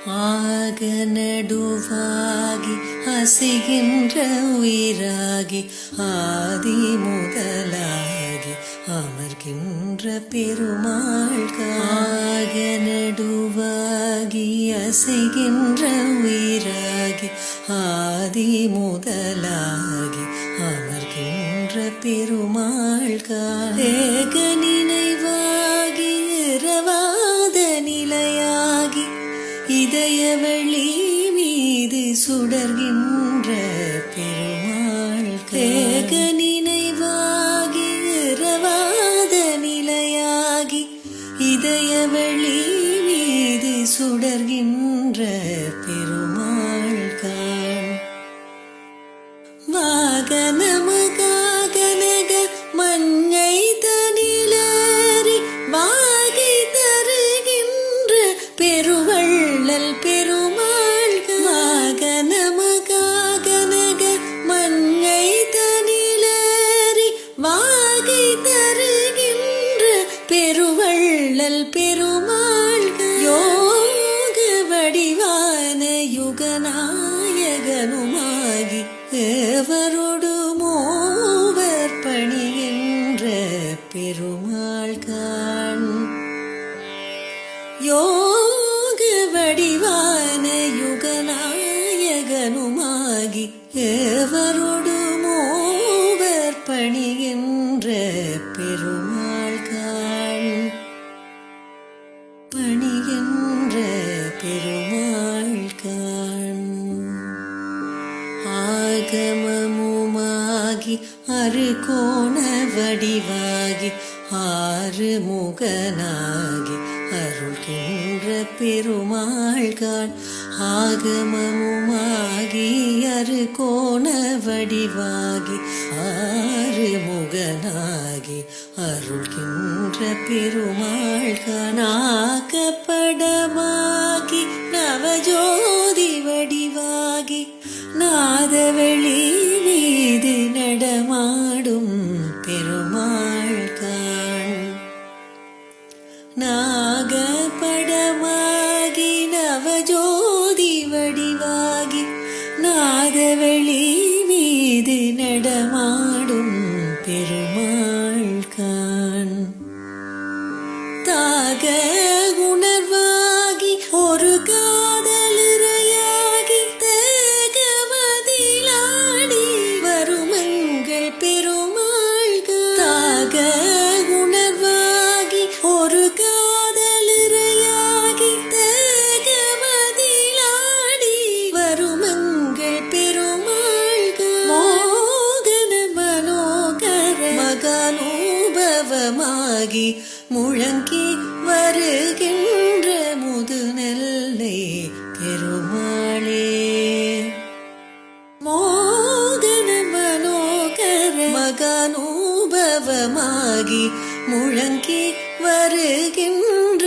ஆக நடுவாகி அசைகின்ற உயிராகி ஆதி முதலாகி அமர்கின்ற பெருமாள் ஆக நடுவாகி அசைகின்ற உயிராகி ஆதி முதலாகி அமர்கின்ற பெருமாள் ஏக சுடர்கின்ற பெருமாள் ஏக நினைவாகி இரவாத நிலையாகி இதய வெளி மீது சுடர்கின்ற பெருமாள் தனிலேறி வாகை தருகின்ற பெருவள்ளல் பெருமாள் யோக வடிவான யுகநாயகனுமாகி எவரோடு மூவர் பணிகின்ற பெருமாள் காண். யோக வடிவான யுகநாயகனுமாகி எவரோடு பணிகின்ற பெருமாள் காண். ஆகமமுமாகி அரு வடிவாகி ஆறு முகனாகி அருள்கின்ற பெருமாள் காண். ஆகமமுமாகி அரு கோண வடிவாகி ஆறு முகனாகி பெருமாள் காணாக்கப்படமாகி நவஜோதி வடிவாகி நாதவெளி மீது நடமாடும் பெருமாள் காண் நாகப்படமாகி நவஜோதி வடிவாகி நாதவெளி மகானூபவமாகி முழங்கி வருகின்ற முதுநெல்லை பெருமாளே மோகன மனோகர மகானூபவமாகி முழங்கி வருகின்ற